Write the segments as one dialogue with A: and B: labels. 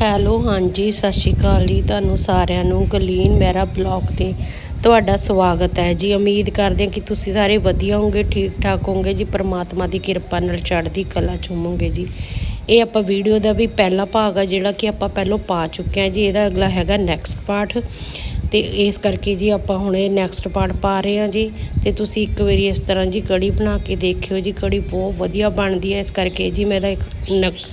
A: Hello, ਹਾਂਜੀ, ਸਤਿ ਸ਼੍ਰੀ ਅਕਾਲ ਜੀ। ਤੁਹਾਨੂੰ ਸਾਰਿਆਂ ਨੂੰ ਗਲੀਨ ਮੇਰਾ ਬਲੌਗ ਤੇ ਤੁਹਾਡਾ ਸਵਾਗਤ ਹੈ ਜੀ। ਉਮੀਦ ਕਰਦੇ ਹਾਂ ਕਿ ਤੁਸੀਂ ਸਾਰੇ ਵਧੀਆ ਹੋਵੋਗੇ ਠੀਕ ਠਾਕ ਹੋਵੋਗੇ ਜੀ। ਪ੍ਰਮਾਤਮਾ ਦੀ ਕਿਰਪਾ ਨਾਲ ਚੜ੍ਹਦੀ ਕਲਾ ਚ ਜੀ। ਇਹ ਆਪਾਂ ਵੀਡੀਓ ਦਾ ਵੀ ਪਹਿਲਾ ਭਾਗ ਆ, ਜਿਹੜਾ ਕਿ ਆਪਾਂ ਪਹਿਲਾਂ ਪਾ ਚੁੱਕੇ ਹਾਂ ਜੀ। ਇਹਦਾ ਅਗਲਾ ਹੈਗਾ ਨੈਕਸਟ ਪਾਰਟ ਅਤੇ ਇਸ ਕਰਕੇ ਜੀ ਆਪਾਂ ਹੁਣ ਇਹ ਨੈਕਸਟ ਪਾਰਟ ਪਾ ਰਹੇ ਹਾਂ ਜੀ। ਅਤੇ ਤੁਸੀਂ ਇੱਕ ਵਾਰੀ ਇਸ ਤਰ੍ਹਾਂ ਜੀ ਕੜੀ ਬਣਾ ਕੇ ਦੇਖਿਓ ਜੀ ਕੜੀ ਬਹੁਤ ਵਧੀਆ ਬਣਦੀ ਹੈ। ਇਸ ਕਰਕੇ ਜੀ ਮੈਂ ਇਹਦਾ ਇੱਕ ਨਕ-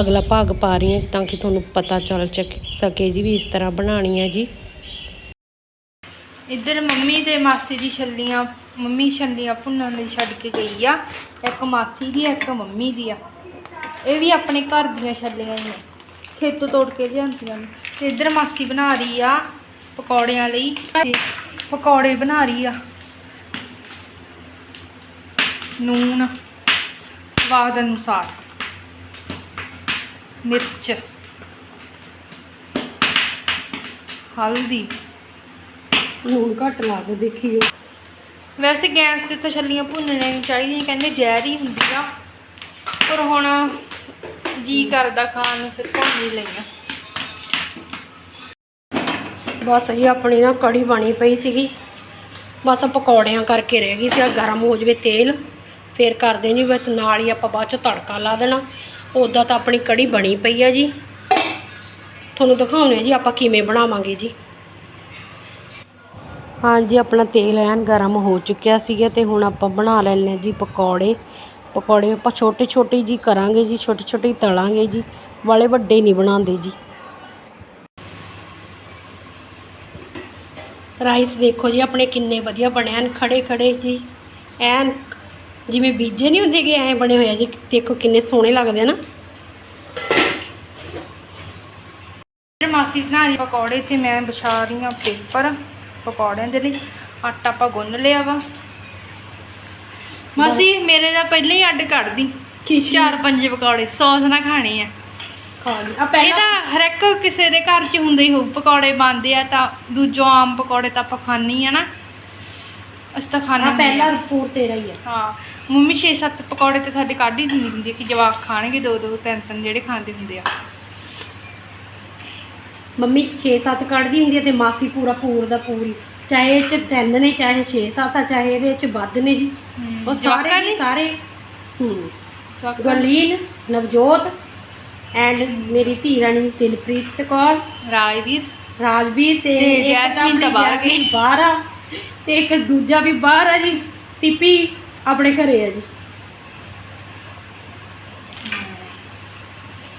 A: ਅਗਲਾ ਭਾਗ ਪਾ ਰਹੀ ਹਾਂ ਤਾਂ ਕਿ ਤੁਹਾਨੂੰ ਪਤਾ ਚੱਲ ਚੱਕ- ਸਕੇ ਜੀ ਵੀ ਇਸ ਤਰ੍ਹਾਂ ਬਣਾਉਣੀ ਹੈ ਜੀ।
B: ਇੱਧਰ ਮੰਮੀ ਤੇ ਮਾਸੀ ਦੀ ਛੱਲੀਆਂ ਮੰਮੀ ਛੱਲੀਆਂ ਭੁੰਨਣ ਲਈ ਛੱਡ ਕੇ ਗਈ ਆ। ਇੱਕ ਮਾਸੀ ਦੀ ਆ, ਇੱਕ ਮੰਮੀ ਦੀ ਆ। ਇਹ ਵੀ ਆਪਣੇ ਘਰ ਦੀਆਂ ਛੱਲੀਆਂ ਹੀ ਆ। ਖੇਤੋਂ ਤੋੜ ਕੇ ਲਿਆਂਦੀਆਂ ਨੇ। ਤੇ ਇੱਧਰ ਮਾਸੀ ਬਣਾ ਰਹੀ ਆ ਪਕੌੜਿਆਂ ਲਈ। ਪਕੌੜੇ ਬਣਾ ਰਹੀ ਆ। ਨੂਨ ਸਵਾਦ ਅਨੁਸਾਰ। ਮਿਰਚ। ਹਲਦੀ।
A: ਲੂਣ ਘੱਟ ਲਾ ਕੇ ਦੇਖਿਓ।
B: ਵੈਸੇ ਗੈਸ ਤੇ ਤਾਂ ਛੱਲੀਆਂ ਭੁੰਨਣੀਆਂ ਨਹੀਂ ਚਾਹੀਦੀਆਂ ਕਹਿੰਦੇ ਜ਼ਹਿਰ ਹੀ ਹੁੰਦੀ ਆ। ਪਰ ਹੁਣ ਜੀ ਕਰਦਾ ਖਾਣ ਨੂੰ ਫਿਰ ਭੁੰਨ ਹੀ ਲਈਆਂ
A: ਬਸ ਜੀ ਆਪਣੀ ਨਾ ਕੜੀ ਬਣੀ ਪਈ ਸੀਗੀ। ਬਸ ਪਕੌੜਿਆਂ ਕਰਕੇ ਰਹਿ ਗਈ ਸੀ ਆ ਗਰਮ ਹੋ ਜਵੇ ਤੇਲ। ਫੇਰ ਕਰਦੇ ਨਹੀਂ ਬਸ ਨਾਲ ਹੀ ਆਪਾਂ ਬਾਅਦ ਚ ਤੜਕਾ ਲਾ ਦੇਣਾ। ਉਦਾਂ ਤਾਂ ਆਪਣੀ ਕੜੀ ਬਣੀ ਪਈ ਆ ਜੀ। ਤੁਹਾਨੂੰ ਦਿਖਾਉਂਦੇ ਆ ਜੀ ਆਪਾਂ ਕਿਵੇਂ ਬਣਾਵਾਂਗੇ ਜੀ। ਹਾਂਜੀ, ਆਪਣਾ ਤੇਲ ਐਨ ਗਰਮ ਹੋ ਚੁੱਕਿਆ ਸੀਗਾ ਤੇ ਹੁਣ ਆਪਾਂ ਬਣਾ ਲੈਣੇ ਜੀ ਪਕੌੜੇ। ਪਕੌੜੇ ਆਪਾਂ ਛੋਟੇ ਛੋਟੇ ਜੀ ਕਰਾਂਗੇ ਜੀ ਛੋਟੇ ਛੋਟੇ ਤਲਾਂਗੇ ਜੀ। ਵਾਲੇ ਵੱਡੇ ਨਹੀਂ ਬਣਾਉਂਦੇ ਜੀ। ਰਾਈਸ ਦੇਖੋ ਜੀ ਆਪਣੇ ਕਿੰਨੇ ਵਧੀਆ ਬਣੇ ਹਨ ਖੜੇ ਖੜੇ ਜੀ। ਐਨ ਜਿਵੇਂ ਬੀਜੇ ਨਹੀਂ ਹੁੰਦੇ ਕਿ ਐਂ ਬਣੇ ਹੋਏ ਆ ਜੀ ਦੇਖੋ ਕਿੰਨੇ ਸੋਹਣੇ ਲੱਗਦੇ ਆ ਨਾ।
B: ਮਾਸੀ ਬਣਾ ਰਹੀ ਪਕੌੜੇ ਤੇ ਮੈਂ ਵਿਛਾ ਰਹੀ ਹਾਂ ਪੇਪਰ ਪਕੌੜਿਆਂ ਦੇ ਲਈ। ਆਟਾ ਆਪਾਂ ਗੁੰਨ ਲਿਆ ਵਾ। ਮਾਸੀ ਮੇਰੇ ਨਾਲ ਪਹਿਲਾਂ ਹੀ ਅੱਡ ਕੱਢ ਦੀ ਚਾਰ ਪੰਜ ਪਕੌੜੇ ਸੌਸ ਨਾ ਖਾਣੇ ਆ।
A: ਖਾ ਲਈ ਆ
B: ਇਹ
A: ਪਹਿਲਾਂ
B: ਤਾਂ ਹਰ ਇੱਕ ਕਿਸੇ ਦੇ ਘਰ 'ਚ ਹੁੰਦੇ ਹੀ ਹੋ ਪਕੌੜੇ ਬਣਦੇ ਆ ਤਾਂ ਦੂਜੋ ਆਮ ਪਕੌੜੇ ਤਾਂ ਆਪਾਂ ਖਾਣੀ ਆ ਨਾ। ਅਸੀਂ ਤਾਂ ਖਾਣੇ
A: ਆ ਪਹਿਲਾ ਪੂਰ ਤੇਰਾ ਹੀ ਆ।
B: ਹਾਂ ਮੰਮੀ 6-7 ਪਕੌੜੇ ਤੇ ਸਾਡੇ ਕੱਢ ਹੀ ਦਿੰਦੀ ਹੁੰਦੀ ਆ ਕਿ ਜਵਾਕ ਖਾਣਗੇ ਦੋ ਦੋ ਤਿੰਨ ਤਿੰਨ ਜਿਹੜੇ ਖਾਂਦੇ ਹੁੰਦੇ ਆ।
A: ਮੰਮੀ 6-7 ਕੱਢਦੀ ਹੁੰਦੀ ਹੈ ਤੇ ਮਾਸੀ ਪੂਰਾ ਪੂਰ ਦਾ ਪੂਰੀ ਚਾਹੇ ਇਹ ਚ ਤਿੰਨ ਨੇ ਚਾਹੇ 6-7 ਆ ਚਾਹੇ ਇਹਦੇ ਚ ਵੱਧ ਨੇ ਜੀ। ਉਹ ਸਾਰੇ
B: ਜਵਾਕਾਂ?
A: ਸਾਰੇ ਹੂੰ।
B: ਜਵਾਕਾਂ?
A: ਗਰਲੀਨ ਨਵਜੋਤ ਐਂਡ ਮੇਰੀ ਧੀ ਰਾਣੀ ਦਿਲਪ੍ਰੀਤ ਕੌਰ
B: ਰਾਜਵੀਰ।
A: ਰਾਜਵੀਰ ਤੇ
B: ਤੇ
A: ਇੱਕ
B: ਜੈਸਮੀਨ ਤਾਂ
A: ਆਪਣੀ
B: ਬਾਹਰ ਗਈ।
A: ਜੈਸਮੀਨ ਬਾਹਰ ਆ ਤੇ ਇੱਕ ਦੂਜਾ ਵੀ ਬਾਹਰ ਆ ਜੀ ਸੀਪੀ ਆਪਣੇ ਘਰੇ ਆ ਜੀ।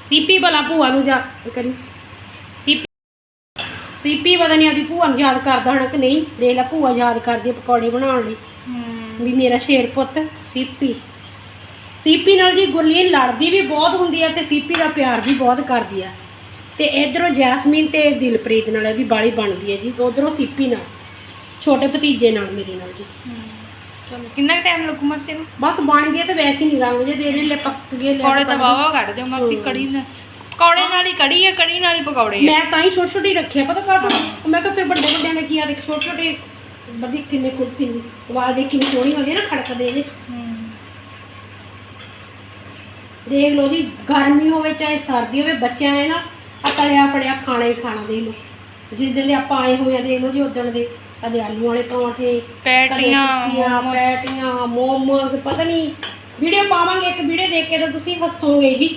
A: ਸੀਪੀ ਭਲਾ ਭੂਆ ਨੂੰ ਜਾ ਕਰੀ। ਸੀਪੀ ਸੀਪੀ ਪਤਾ ਨਹੀਂ ਆਦੀ ਭੂਆ ਨੂੰ ਯਾਦ ਕਰਦਾ ਹੋਣਾ ਕਿ ਨਹੀਂ ਦੇਖ ਲੈ ਭੂਆ ਯਾਦ ਕਰਦੀ ਆ ਪਕੌੜੇ ਬਣਾਉਣ ਲਈ। ਵੀ ਮੇਰਾ ਸ਼ੇਰ ਪੁੱਤ ਸੀਪੀ। ਸੀਪੀ ਨਾਲ ਜੀ ਗੁਰਲੀਨ ਲੜਦੀ ਵੀ ਬਹੁਤ ਹੁੰਦੀ ਆ ਤੇ ਸੀਪੀ ਦਾ ਪਿਆਰ ਵੀ ਬਹੁਤ ਕਰਦੀ ਆ। ਤੇ ਇਧਰੋਂ ਜੈਸਮੀਨ ਤੇ ਦਿਲਪ੍ਰੀਤ ਨਾਲ ਇਹਦੀ ਬਾਲੀ ਬਣਦੀ ਹੈ ਜੀ ਤੇ ਉਧਰੋਂ ਸੀਪੀ ਨਾਲ ਛੋਟੇ ਭਤੀਜੇ ਨਾਲ ਮੇਰੇ ਨਾਲ ਜੀ।
B: ਚਲੋ ਕਿੰਨਾ ਟਾਈਮ ਲੱਗੂ ਮਾਸੀ ਨੂੰ?
A: ਬਸ ਬਣ ਗਏ ਤੇ ਵੈਸੇ ਹੀ ਨਹੀਂ ਰੰਗ ਜੇ ਦੇ ਦੇ ਲੈ ਪੱਕ ਗਏ ਲੈ
B: ਪਕੌੜੇ ਤਾਂ ਵਾਵਾ ਕੱਢ ਦਿਓ ਮਾਸੀ। ਕੜੀ ਨਾਲ ਪਕੌੜੇ ਨਾਲ ਹੀ ਕੜੀ ਆ ਕੜੀ ਨਾਲ ਹੀ ਪਕੌੜੇ
A: ਮੈਂ ਤਾਂ ਹੀ ਛੋਟੇ ਛੋਟੇ ਹੀ ਰੱਖਿਆ ਪਤਾ ਕਾਹਤੋਂ ਮੈਂ ਕਿਹਾ ਫਿਰ ਵੱਡੇ ਵੱਡਿਆਂ ਨੇ ਕੀ ਆ ਦੇਖ ਛੋਟੇ ਛੋਟੇ ਬੜੀ ਕਿੰਨੇ ਕੁਰਸੀ ਆਵਾਜ਼ ਦੇ ਕਿੰਨੀ ਸੋਹਣੀ ਹੁੰਦੀ ਹੈ ਨਾ ਖੜਕਦੇ ਨੇ ਦੇਖ ਲਓ ਜੀ ਗਰਮੀ ਹੋਵੇ ਚਾਹੇ ਸਰਦੀ ਹੋਵੇ ਬੱਚਿਆਂ ਨੇ ਨਾ ਆ ਤਲਿਆ ਫੜਿਆ ਖਾਣਾ ਹੀ ਖਾਣਾ ਦੇਖ ਲਓ। ਜਿੱਦਣ ਦੇ ਆਪਾਂ ਆਏ ਹੋਏ ਆ ਦੇਖ ਲਓ ਜੀ ਉਦਣ ਦੇ ਕਦੇ ਆਲੂ ਵਾਲੇ ਪਰੌਂਠੇ
B: ਪੈਟੀਆਂ।
A: ਪੈਟੀਆਂ ਮੋਮੋਸ ਪਤਾ ਨਹੀਂ। ਵੀਡੀਓ ਪਾਵਾਂਗੇ ਇੱਕ ਵੀਡੀਓ ਦੇਖ ਕੇ ਤਾਂ ਤੁਸੀਂ ਹੱਸੋਗੇ ਜੀ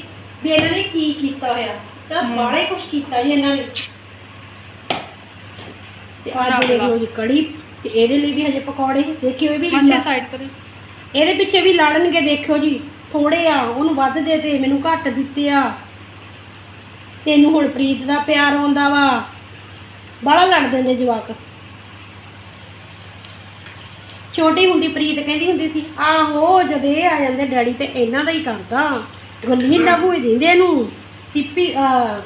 A: ਵੀ ਇਹਨਾਂ ਨੇ ਕੀ ਕੀਤਾ ਹੋਇਆ। ਤਾਂ। ਬਾਹਲਾ ਹੀ ਕੁਝ ਕੀਤਾ ਜੀ ਇਹਨਾਂ ਨੇ। ਤੇ ਅੱਜ ਦੇਖ
B: ਲਾ।
A: ਲਓ ਜੀ ਕੜੀ ਤੇ ਇਹਦੇ ਲਈ ਵੀ ਹਜੇ ਪਕੌੜੇ ਦੇਖਿਓ ਇਹ ਵੀ
B: ਮਾਸੀ ਸਾਈਡ ਕਰੀ
A: ਇਹਦੇ ਪਿੱਛੇ ਵੀ ਲੜਨਗੇ ਦੇਖਿਓ ਜੀ। ਥੋੜੇ ਆ, ਉਹਨੂੰ ਵੱਧ ਦੇ ਤੇ ਮੈਨੂੰ ਘੱਟ ਦਿੱਤੇ ਆ। ਤੈਨੂੰ ਹੁਣ ਪ੍ਰੀਤ ਦਾ ਪਿਆਰ ਆਉਂਦਾ ਵਾ। ਬੜਾ ਲੜ ਦਿੰਦੇ ਜਵਾਕ। ਛੋਟੀ ਹੁੰਦੀ ਪ੍ਰੀਤ ਕਹਿੰਦੀ ਹੁੰਦੀ ਸੀ, ਆਹੋ, ਜਦ ਇਹ ਆ ਜਾਂਦੇ, ਡੈਡੀ ਤੇ ਇਹਨਾਂ ਦਾ ਹੀ ਕਰਦਾ। ਗੱਲੀ ਨਾ ਭੂਏ ਦਿੰਦੇ ਇਹਨੂੰ। ਸਿੱਪੀ ਆ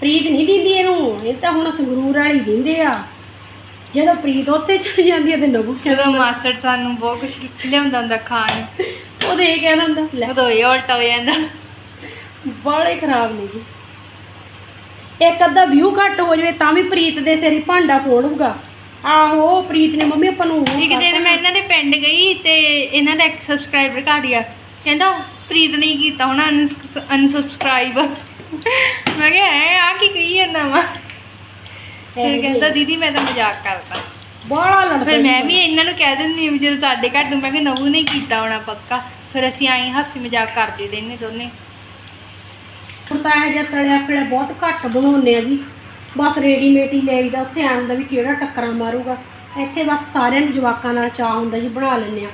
A: ਪ੍ਰੀਤ ਨਹੀਂ ਦਿੰਦੀ ਇਹਨੂੰ। ਇਹ ਤਾਂ ਹੁਣ ਸੰਗਰੂਰ ਵਾਲੀ ਦਿੰਦੇ ਆ। ਜਦੋਂ ਪ੍ਰੀਤ ਉੱਥੇ ਚਲੀ ਜਾਂਦੀ ਹੈ ਤੇ ਨਬੂ
B: ਜਦੋਂ ਮਾਸੜ ਸਾਨੂੰ ਬਹੁਤ ਕੁਝ ਲਿਆਉਂਦਾ ਹੁੰਦਾ ਖਾਣ ਨੂੰ।
A: ਉਹਦੇ ਇਹ ਕਹਿਣਾ ਹੁੰਦਾ ਲੈ
B: ਉਦੋਂ ਇਹ ਉਲਟਾ ਹੋ ਜਾਂਦਾ।
A: ਬਾਲੇ ਖਰਾਬ ਨੇ ਜੀ। ਇੱਕ ਅੱਧਾ ਵਿਊ ਘੱਟ ਹੋ ਜਾਵੇ ਤਾਂ ਵੀ ਪ੍ਰੀਤ ਦੇ ਸਿਰ ਹੀ ਭਾਂਡਾ ਫੋੜੂਗਾ। ਆਹੋ ਪ੍ਰੀਤ ਨੇ ਮੰਮੀ ਆਪਾਂ ਨੂੰ ਉਹ
B: ਇੱਕ ਦਿਨ
A: ਕਰਤਾ।
B: ਮੈਂ ਇਹਨਾਂ ਦੇ ਪਿੰਡ ਗਈ ਤੇ ਇਹਨਾਂ ਦਾ ਇੱਕ ਸਬਸਕ੍ਰਾਈਬਰ ਘੱਟ ਗਿਆ ਕਹਿੰਦਾ ਪ੍ਰੀਤ ਨੇ ਹੀ ਕੀਤਾ ਹੋਣਾ ਅਨਸਬਸਕ੍ਰਾਈਬ ਮੈਂ ਕਿਹਾ ਹੈ ਆ ਹੁੰਦਾ ਵਾ? ਫਿਰ ਕਹਿੰਦਾ ਦੀਦੀ ਮੈਂ ਤਾਂ ਮਜ਼ਾਕ ਕਰਦਾ।
A: ਬੜਾ ਲੜਦਾ
B: ਫਿਰ ਮੈਂ ਵੀ ਇਹਨਾਂ ਨੂੰ ਕਹਿ ਦਿੰਦੀ ਹਾਂ ਵੀ ਜਦੋਂ ਸਾਡੇ ਘਰ ਨੂੰ ਮੈਂ ਕਿ ਨਵੂ ਨੇ ਕੀਤਾ ਹੋਣਾ ਪੱਕਾ ਫਿਰ ਅਸੀਂ ਆਈ ਹਾਸੀ ਮਜ਼ਾਕ ਕਰਦੇ ਰਹਿੰਦੇ ਦੋਨੇ।
A: ਹੁਣ ਤਾਂ ਇਹ ਜਿਹਾ ਤਲਿਆ ਫਿਲਿਆ ਬਹੁਤ ਘੱਟ ਬਣਾਉਂਦੇ ਆ ਜੀ। ਬਸ ਰੈਡੀਮੇਡ ਹੀ ਲਈਦਾ ਉੱਥੇ ਆਂ ਹੁੰਦਾ ਵੀ ਕਿਹੜਾ ਟੱਕਰਾਂ ਮਾਰੂਗਾ। ਇੱਥੇ ਬਸ ਸਾਰਿਆਂ ਨੂੰ ਜਵਾਕਾਂ ਨਾਲ ਚਾਹ ਹੁੰਦਾ ਜੀ ਬਣਾ ਲੈਂਦੇ ਆ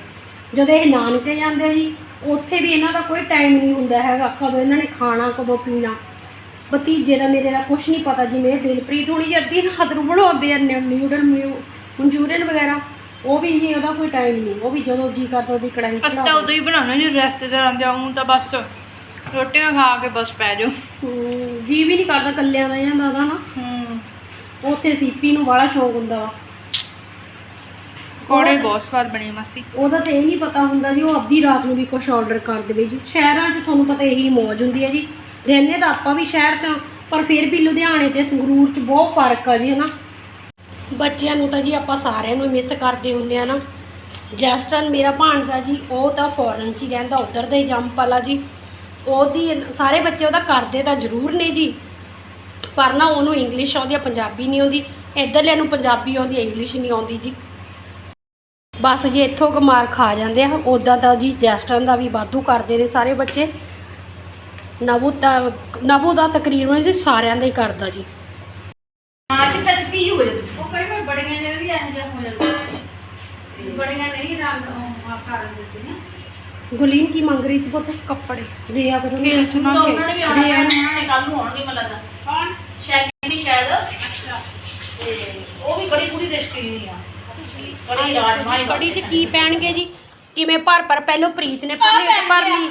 A: ਜਦੋਂ ਇਹ ਨਾਨਕੇ ਜਾਂਦੇ ਆ ਜੀ ਉੱਥੇ ਵੀ ਇਹਨਾਂ ਦਾ ਕੋਈ ਟਾਈਮ ਨਹੀਂ ਹੁੰਦਾ ਹੈਗਾ ਕਦੋਂ ਇਹਨਾਂ ਨੇ ਖਾਣਾ ਕਦੋਂ ਪੀਣਾ। ਭਤੀਜੇ ਦਾ ਮੇਰੇ ਦਾ ਕੁਝ ਨਹੀਂ ਪਤਾ ਜਿਵੇਂ ਇਹ ਦਿਲਪ੍ਰੀਤ ਹੋਣੀ ਜੀ ਅੱਧੀ ਰਾਤ ਨੂੰ ਬਣਾਉਂਦੇ ਆ ਨਿਊਡਲ ਮਨਚੂਰੀਅਨ ਵਗੈਰਾ ਉਹ ਵੀ ਜੀ ਉਹਦਾ ਕੋਈ ਟਾਈਮ ਨਹੀਂ ਉਹ ਵੀ ਜਦੋਂ ਜੀ ਕਰਦਾ ਉਹਦੀ ਕੜਾਹੀ
B: ਅਸੀਂ
A: ਚੜਾ
B: ਤਾਂ ਉਦੋਂ ਹੀ ਬਣਾਉਣਾ ਜੀ ਰਿਸ਼ਤੇਦਾਰਾਂ ਜਾਉਂ ਤਾਂ ਬਸ ਰੋਟੀਆਂ ਖਾ ਕੇ ਬਸ ਪੈ ਜਾਓ
A: ਜੀ ਵੀ ਨਹੀਂ ਕਰਦਾ ਕੱਲਿਆਂ ਦਾ ਜਾਂਦਾ ਉਹਦਾ ਨਾ।
B: ਹੂੰ।
A: ਉੱਥੇ ਸੀਪੀ ਨੂੰ ਬੜਾ ਸ਼ੌਕ ਹੁੰਦਾ ਵਾ।
B: ਕੋੜੇ ਬਹੁਤ ਸਵਾਦ ਬਣੇ ਮਾਸੀ।
A: ਉਹਦਾ ਤੇ ਇਹ ਨਹੀਂ ਪਤਾ ਹੁੰਦਾ ਜੀ ਉਹ ਅੱਧੀ ਰਾਤ ਨੂੰ ਵੀ ਕੁਝ ਆਰਡਰ ਕਰ ਦੇਵੇ ਜੀ। ਸ਼ਹਿਰਾਂ 'ਚ ਤੁਹਾਨੂੰ ਪਤਾ ਇਹੀ ਮੌਜ ਹੁੰਦੀ ਹੈ ਜੀ। ਰਹਿੰਦੇ ਤਾਂ ਆਪਾਂ ਵੀ ਸ਼ਹਿਰ ਤੋਂ, ਪਰ ਫਿਰ ਵੀ ਲੁਧਿਆਣੇ ਤੇ ਸੰਗਰੂਰ 'ਚ ਬਹੁਤ ਫ਼ਰਕ ਆ ਜੀ, ਹਨਾ? ਬੱਚਿਆਂ ਨੂੰ ਤਾਂ ਜੀ ਆਪਾਂ ਸਾਰਿਆਂ ਨੂੰ ਮਿਸ ਕਰਦੇ ਹੁੰਦੇ ਆ ਨਾ। ਜੈਸਟਨ, ਮੇਰਾ ਭਾਣਜਾ ਜੀ, ਉਹ ਤਾਂ ਫੋਰਨ 'ਚ ਹੀ ਰਹਿੰਦਾ, ਉਧਰ ਦਾ ਹੀ ਜੰਮਪਲਾ ਜੀ। ਉਹਦੀ ਸਾਰੇ ਬੱਚੇ ਉਹਦਾ ਕਰਦੇ ਤਾਂ ਜ਼ਰੂਰ ਨੇ ਜੀ, ਪਰ ਨਾ ਉਹਨੂੰ ਇੰਗਲਿਸ਼ ਆਉਂਦੀ ਆ, ਪੰਜਾਬੀ ਨਹੀਂ ਆਉਂਦੀ। ਇੱਧਰਲਿਆਂ ਨੂੰ ਪੰਜਾਬੀ ਆਉਂਦੀ ਇੰਗਲਿਸ਼ ਨਹੀਂ ਆਉਂਦੀ ਜੀ। ਬਸ ਜੇ, ਇੱਥੋਂ ਕੁ ਮਾਰ ਖਾ ਜਾਂਦੇ ਆ। ਉਦਾਂ ਤਾਂ ਜੀ ਜੈਸਟਰਨ ਦਾ ਵੀ ਵਾਧੂ ਕਰਦੇ ਨੇ ਸਾਰੇ ਬੱਚੇ। ਨਵੂ ਤਾਂ ਨਵੂ ਦਾ ਤਕਰੀਬਨ ਸਾਰਿਆਂ ਦਾ ਹੀ ਕਰਦਾ ਜੀ।
C: ਮਾਰਚ ਤੱਕ ਤੀ ਹੋ ਜਾਂਦੀ
B: ਉਹ ਕਈ ਵਾਰ ਬੜੀਆਂ ਜਿਹੇ ਵੀ ਇਹੋ ਜਿਹਾ ਹੋ ਜਾਂਦਾ ਬੜੀਆਂ ਨਹੀਂ ਰੰਗ ਉਹ ਕਰ ਦਿੰਦੇ ਨੇ।
A: ਗੁਲੀਨ ਕੀ ਮੰਗ ਰਹੀ ਸੀ ਪੁੱਤ?
B: ਕੱਪੜੇ।
A: ਦਿਆ ਕਰੋ
B: ਖੇਲ ਚ ਨਾ
C: ਤਾਂ
B: ਖੇਲ
C: ਉਹਨਾਂ ਨੇ ਵੀ ਆਉਣਾ ਪੈਣਾ, ਉਹਨਾਂ ਨੇ ਕੱਲ ਨੂੰ ਆਉਣਗੇ ਮੈਨੂੰ ਲੱਗਦਾ। ਕੌਣ? ਸ਼ੈਲੀ ਵੀ ਸ਼ਾਇਦ। ਅੱਛਾ। ਤੇ ਉਹ ਵੀ ਕੜੀ ਪੂਰੀ ਦੇਸ਼ ਕੀ ਨਹੀਂ ਆ। ਕੜੀ ਰਾਜਮਾ ਹੀ
A: ਕੜੀ 'ਚ ਕੀ ਪੈਣਗੇ ਜੀ? ਕਿਵੇਂ ਭਰ ਭਰ ਪਹਿਲੋਂ ਪ੍ਰੀਤ ਨੇ ਪਲੇਟ ਭਰ ਲਈ।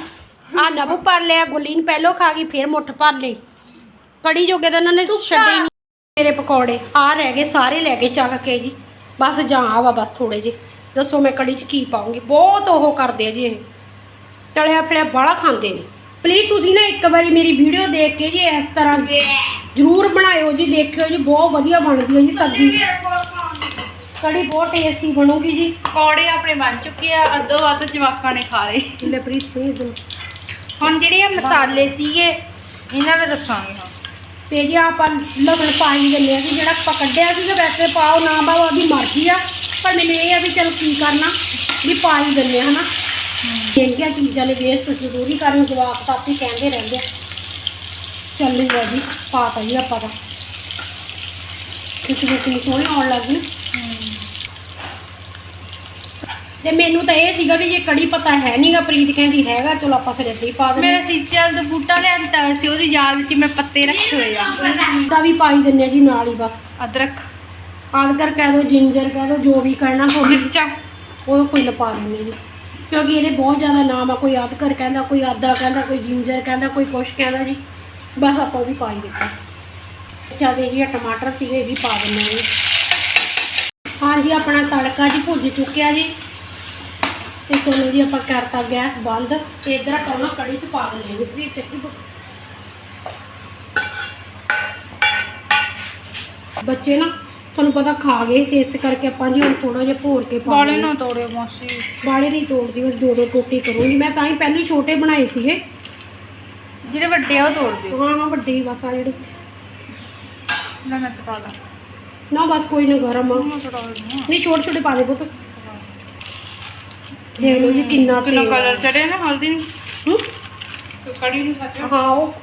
A: ਆ ਨਵੂ ਭਰ ਲਿਆ ਗੁਲੀਨ ਪਹਿਲੋਂ ਖਾ ਗਈ ਫਿਰ ਮੁੱਠ ਭਰ ਲਈ। ਕੜੀ ਜੋਗੇ ਤਾਂ ਉਹਨਾਂ ਨੇ ਛੱਡੇ ਨਹੀਂ। ਮੇਰੇ ਪਕੌੜੇ ਆ ਰਹਿ ਗਏ ਸਾਰੇ ਲੈ ਕੇ ਚੱਕ ਕੇ ਜੀ। ਬਸ ਜਾਂ ਵਾ ਬਸ ਥੋੜੇ ਜੇ ਦੱਸੋ ਮੈਂ ਕੜੀ 'ਚ ਕੀ ਪਾਉਂਗੀ? ਬਹੁਤ ਉਹ ਕਰਦੇ ਆ ਜੀ ਇਹ। ਤਲਿਆ ਫਲਿਆ ਬਾਹਲਾ ਖਾਂਦੇ ਨੇ। ਪਲੀਜ਼ ਤੁਸੀਂ ਨਾ ਇੱਕ ਵਾਰੀ ਮੇਰੀ ਵੀਡੀਓ ਦੇਖ ਕੇ ਜੀ ਇਸ ਤਰ੍ਹਾਂ ਜ਼ਰੂਰ ਬਣਾਇਓ ਜੀ ਦੇਖਿਓ ਜੀ ਬਹੁਤ ਵਧੀਆ ਬਣਦੀ ਹੈ ਜੀ ਸਬਜ਼ੀ। ਕੜੀ ਬਹੁਤ ਟੇਸਟੀ ਬਣੂਗੀ ਜੀ।
B: ਪਕੌੜੇ ਆਪਣੇ ਬਣ ਚੁੱਕੇ ਆ ਅੱਧੋ ਵੱਧ ਜਵਾਕਾਂ ਨੇ ਖਾ ਲਏ।
A: ਲੈ ਪ੍ਰੀਤ ਦਿਓ
B: ਹੁਣ ਜਿਹੜੇ ਆ ਮਸਾਲੇ ਸੀਗੇ, ਇਹਨਾਂ ਦਾ ਦੱਸਾਂਗੇ ਹੁਣ।
A: ਤੇ ਜੀ ਆਪਾਂ ਲਵਣ ਪਾਈ ਦਿੰਦੇ ਆ ਕਿ ਜਿਹੜਾ ਆਪਾਂ ਕੱਢਿਆ ਸੀ ਤੇ ਵੈਸੇ ਪਾਓ ਨਾ ਪਾਓ ਉਹਦੀ ਮਰਜ਼ੀ ਆ। ਪਰ ਮੈਨੂੰ ਇਹ ਆ ਵੀ ਚਲ ਕੀ ਕਰਨਾ, ਵੀ ਪਾ ਹੀ ਦਿੰਦੇ ਆ, ਹਨਾ। ਜਿਹੜੀਆਂ ਚੀਜ਼ਾਂ ਨੇ ਵੇਸਟ ਜ਼ਰੂਰੀ ਕਰਨ ਜਵਾਬ ਤਾਂ ਆਪੇ ਕਹਿੰਦੇ ਰਹਿੰਦੇ ਆ। ਚੱਲੂਗਾ ਜੀ ਪਾਤਾ ਜੀ ਆਪਾਂ ਤਾਂ। ਖੁਸ਼ਬੂ ਕਿੰਨੀ ਸੋਹਣੀ ਆਉਣ ਲੱਗ ਗਈ। ਤੇ ਮੈਨੂੰ ਤਾਂ ਇਹ ਸੀਗਾ ਵੀ ਜੇ ਕੜੀ ਪਤਾ ਹੈ ਨਹੀਂਗਾ ਪ੍ਰੀਤ ਕਹਿੰਦੀ ਹੈਗਾ ਚਲੋ ਆਪਾਂ ਫਿਰ ਏਦਾਂ ਹੀ ਪਾ ਦਿੰਦੇ
B: ਮੇਰਾ ਸੀਚਲ ਦਾ ਬੂਟਾ ਲਿਆਂਦਾ ਹੋਇਆ ਸੀ ਉਹਦੀ ਯਾਦ ਵਿੱਚ ਮੈਂ ਪੱਤੇ ਰੱਖੇ ਹੋਏ ਆ।
A: ਦਾ ਵੀ ਪਾਈ ਦਿੰਦੇ ਆ ਜੀ ਨਾਲ ਹੀ ਬਸ।
B: ਅਦਰਕ।
A: ਆਦਕਰ ਕਹਿ ਦੋ ਜਿੰਜਰ ਕਹਿ ਦੋ ਜੋ ਵੀ ਕਰਨਾ ਹੋਵੇ
B: ਮਿਰਚਾਂ।
A: ਉਹ ਕੋਈ ਲਪਾ ਦਿੰਦੇ ਜੀ। ਕਿਉਂਕਿ ਇਹਦੇ ਬਹੁਤ ਜ਼ਿਆਦਾ ਨਾਮ ਆ ਕੋਈ ਆਦਕਰ ਕਹਿੰਦਾ ਕੋਈ ਆਦਾ ਕਹਿੰਦਾ ਕੋਈ ਜਿੰਜਰ ਕਹਿੰਦਾ ਕੋਈ ਕੁਛ ਕਹਿੰਦਾ ਜੀ। ਬਸ ਆਪਾਂ ਉਹ ਵੀ ਪਾ ਹੀ ਦਿੱਤਾ। ਚੱਲਦੇ ਜੀ ਆਹ ਟਮਾਟਰ ਸੀਗੇ ਇਹ ਵੀ ਪਾ ਦਿੰਦੇ ਹਾਂ ਜੀ। ਹਾਂਜੀ ਆਪਣਾ ਤੜਕਾ ਜੀ ਭੁੱਜ ਚੁੱਕਿਆ ਜੀ। ਤੇ ਚਲੋ ਜੀ ਆਪਾਂ ਕਰਤਾ ਗੈਸ ਬੰਦ। ਤੇ ਇਧਰ ਆਪਾਂ ਨਾ ਕੜੀ ਚ ਪਾ ਦਿੰਦੇ ਹਾਂ ਜੀ ਤੇ ਬੱਚੇ ਨਾ ਤੁਹਾਨੂੰ ਪਤਾ ਖਾ ਗਏ ਤੇ ਇਸ ਕਰਕੇ ਆਪਾਂ ਜੀ ਹੁਣ ਥੋੜਾ ਜਿਹਾ ਭੋਰ ਕੇ ਪਾ
B: ਬਾਲੇ ਨਾ ਤੋੜਿਓ ਮਾਸੀ।
A: ਬਾਲੇ ਨਹੀਂ ਤੋੜਦੀ ਬਸ ਦੋ ਦੋ ਟੋਟੇ ਕਰੂੰਗੀ। ਮੈਂ ਤਾਂ ਹੀ ਪਹਿਲਾਂ ਛੋਟੇ ਬਣਾਏ ਸੀਗੇ।
B: ਜਿਹੜੇ ਵੱਡੇ ਆ ਉਹ ਤੋੜ ਦਿਓ।
A: ਹਾਂ ਹਾਂ ਵੱਡੇ ਹੀ ਬਸ ਆ ਜਿਹੜੇ।
B: ਲੈ ਮੈਂ ਤੋੜਾ ਲਾ
A: ਨਾ ਬਸ ਕੋਈ ਨਾ ਗਰਮ ਆ। ਨਹੀਂ ਛੋਟੇ ਛੋਟੇ ਪਾ ਦੇ ਪੁੱਤ। ਦੇਖ ਲਓ ਜੀ ਕਿੰਨਾ
B: ਕਿੰਨਾ
A: ਤੇਲ।
B: ਕਲਰ ਚੜਿਆ ਨਾ ਹਲਦੀ
A: ਹੂੰ?
B: ਤੇ ਕੜੀ ਨਹੀਂ ਖਾਤਾ
A: ਹਾਂ ਉਹ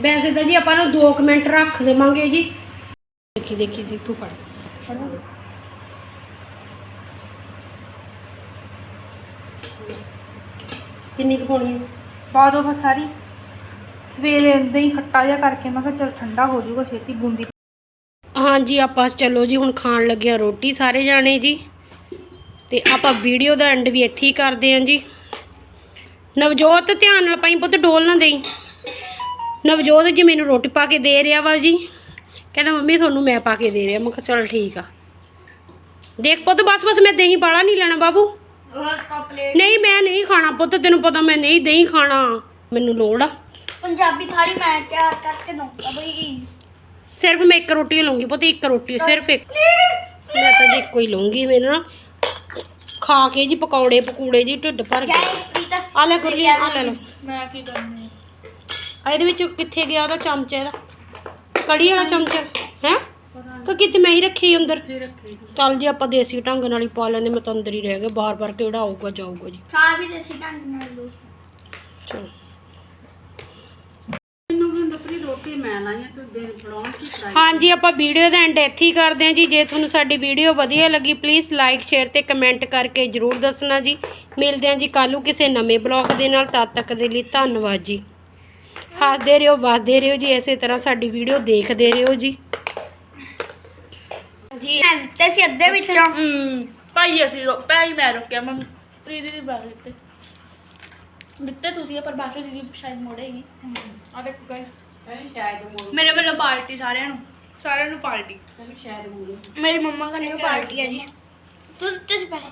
A: ਵੈਸੇ ਤਾਂ ਜੀ ਆਪਾਂ ਨੂੰ 2 ਮਿੰਟ ਰੱਖ ਦੇਵਾਂਗੇ ਜੀ। ਦੇਖੀ ਦੇਖੀ ਜੀ ਤੂੰ ਫੜ। ਫੜ ਕਿੰਨੀ ਕੁ ਪਾਉਣੀ ਹੈ
B: ਪਾ ਦੋ ਬਸ ਸਾਰੀ। ਸਵੇਰੇ ਇਦਾਂ ਹੀ ਖੱਟਾ ਜਿਹਾ ਕਰਕੇ ਮੈਂ ਕਿਹਾ ਚਲ ਠੰਡਾ ਹੋ ਜਾਊਗਾ ਛੇਤੀ ਬੂੰਦੀ।
A: ਹਾਂਜੀ ਆਪਾਂ ਚਲੋ ਜੀ ਹੁਣ ਖਾਣ ਲੱਗੇ ਆ ਰੋਟੀ ਸਾਰੇ ਜਾਣੇ ਜੀ। ਤੇ ਆਪਾਂ ਵੀਡੀਓ ਦਾ ਐਂਡ ਵੀ ਇੱਥੇ ਹੀ ਕਰਦੇ ਆਂ ਜੀ। ਨਵਜੋਤ ਧਿਆਨ ਨਾਲ ਪਾਈ ਪੁੱਤ ਡੋਲ ਨਾ ਦੇਈ। ਨਵਜੋਤ ਜੀ ਮੈਨੂੰ ਰੋਟੀ ਪਾ ਕੇ ਦੇ ਰਿਹਾ ਵਾ ਜੀ। ਕਹਿੰਦਾ ਮੰਮੀ ਤੁਹਾਨੂੰ ਮੈਂ ਪਾ ਕੇ ਦੇ ਰਿਹਾ। ਮੈਂ ਕਿਹਾ ਚਲ ਠੀਕ ਆ। ਦੇਖ ਪੁੱਤ ਬਸ ਬਸ ਮੈਂ ਦਹੀਂ ਬਾਲਾ ਨਹੀਂ ਲੈਣਾ ਬਾਬੂ। ਨਹੀਂ ਮੈਂ ਨਹੀਂ ਖਾਣਾ ਪੁੱਤ ਤੈਨੂੰ ਪਤਾ ਮੈਂ ਨਹੀਂ ਦਹੀਂ ਖਾਣਾ। ਮੈਨੂੰ ਲੋੜ ਆ।
D: ਪੰਜਾਬੀ ਥਾਲੀ ਮੈਂ ਤਿਆਰ ਕਰਕੇ ਦਊਂਗਾ ਬਈ।
A: ਸਿਰਫ ਮੈਂ ਇੱਕ ਰੋਟੀ ਲਵਾਂਗੀ ਪੁੱਤ ਇੱਕ ਰੋਟੀ ਸਿਰਫ ਇੱਕ। ਮੈਂ ਤਾਂ ਜੀ ਇੱਕੋ ਹੀ ਲਵਾਂਗੀ ਮੇਰੇ ਨਾਲ। ਖਾ ਕੇ ਜੀ ਪਕੌੜੇ ਪਕੂੜੇ ਜੀ ਢਿੱਡ ਭਰ ਗਿਆ
D: ਪ੍ਰੀਤਾ।
A: ਆ ਲੈ ਗੁਰਲੀ ਆ ਲੈ ਲਓ।
B: ਮੈਂ ਕੀ ਕਰਨੀ
A: ਆ? ਇਹਦੇ ਵਿੱਚ ਕਿੱਥੇ ਗਿਆ ਉਹਦਾ ਚਮਚਾ ਇਹਦਾ ਕੜੀ ਵਾਲਾ ਚਮਚਾ ਹੈ? ਕਿ ਕਿਤੇ ਮੈਂ ਹੀ ਰੱਖੀ ਅੰਦਰ? ਚੱਲ ਜੀ ਆਪਾਂ ਦੇਸੀ ਢੰਗ ਨਾਲ ਹੀ ਪਾ ਲੈਂਦੇ ਮੈਂ ਤਾਂ ਅੰਦਰ ਹੀ ਰਹਿ ਗਿਆ। ਬਾਰ-ਬਾਰ ਕਿਹੜਾ ਆਊਗਾ ਜਾਊਗਾ ਜੀ।
D: ਖਾ ਵੀ ਦੇਸੀ ਢੰਗ ਨਾਲ ਲੋ
A: ਚਲੋ
C: ਮੈਨੂੰ ਵੀ ਰੋਟੀ ਮੈਂ ਲਾਈ ਆ ਤੂੰ ਦਿਨ ਫੜਾਉਣ ਕੀ ਕਰਾਈ
A: ਹਾਂਜੀ ਆਪਾਂ ਵੀਡੀਓ ਦਾ ਐਂਡ ਇੱਥੇ ਹੀ ਕਰਦੇ ਹਾਂ ਜੀ। ਜੇ ਤੁਹਾਨੂੰ ਸਾਡੀ ਵੀਡੀਓ ਵਧੀਆ ਲੱਗੀ ਪਲੀਜ਼ ਲਾਈਕ ਸ਼ੇਅਰ ਤੇ ਕਮੈਂਟ ਕਰਕੇ ਜਰੂਰ ਦੱਸਣਾ ਜੀ। ਮਿਲਦੇ ਹਾਂ ਜੀ ਕੱਲ੍ਹ ਨੂੰ ਕਿਸੇ ਨਵੇਂ ਬਲੌਗ ਦੇ ਨਾਲ। ਤਦ ਤੱਕ ਦੇ ਲਈ ਧੰਨਵਾਦ ਜੀ। ਹੱਸਦੇ ਰਹੋ ਵੱਸਦੇ ਰਹੋ ਜੀ। ਇਸੇ ਤਰ੍ਹਾਂ ਸਾਡੀ ਵੀਡੀਓ ਦੇਖਦੇ ਰਹੋ ਜੀ। ਜੀ
D: ਮੈਂ ਦਿੱਤੇ ਸੀ ਅੱਧੇ ਵਿੱਚੋਂ।
E: ਹਮ, ਭਾਈ ਅਸੀਂ ਰੋ ਭਾਈ ਮੈਂ ਰੋਕਿਆ। ਮੰਮੀ ਪ੍ਰੀਤੀ ਦੀ ਬਾਗ ਦਿੱਤੇ। ਦਿੱਤੇ ਤੁਸੀਂ ਆ, ਪਰ ਬਾਸ਼ਾ ਦੀਦੀ ਸ਼ਾਇਦ ਮੋੜੇਗੀ।
B: ਆ ਦੇਖੋ ਗਾਇਸ ਮੇਰੇ ਵੱਲੋਂ ਪਾਰਟੀ ਸਾਰਿਆਂ ਨੂੰ ਸਾਰਿਆਂ ਨੂੰ ਪਾਰਟੀ।
D: ਮੇਰੀ ਮੰਮਾ ਕਰਨੀ ਪਾਰਟੀ ਹੈ ਜੀ। ਤੂੰ ਦਿੱਤੇ ਸੀ ਪਹਿਲੇ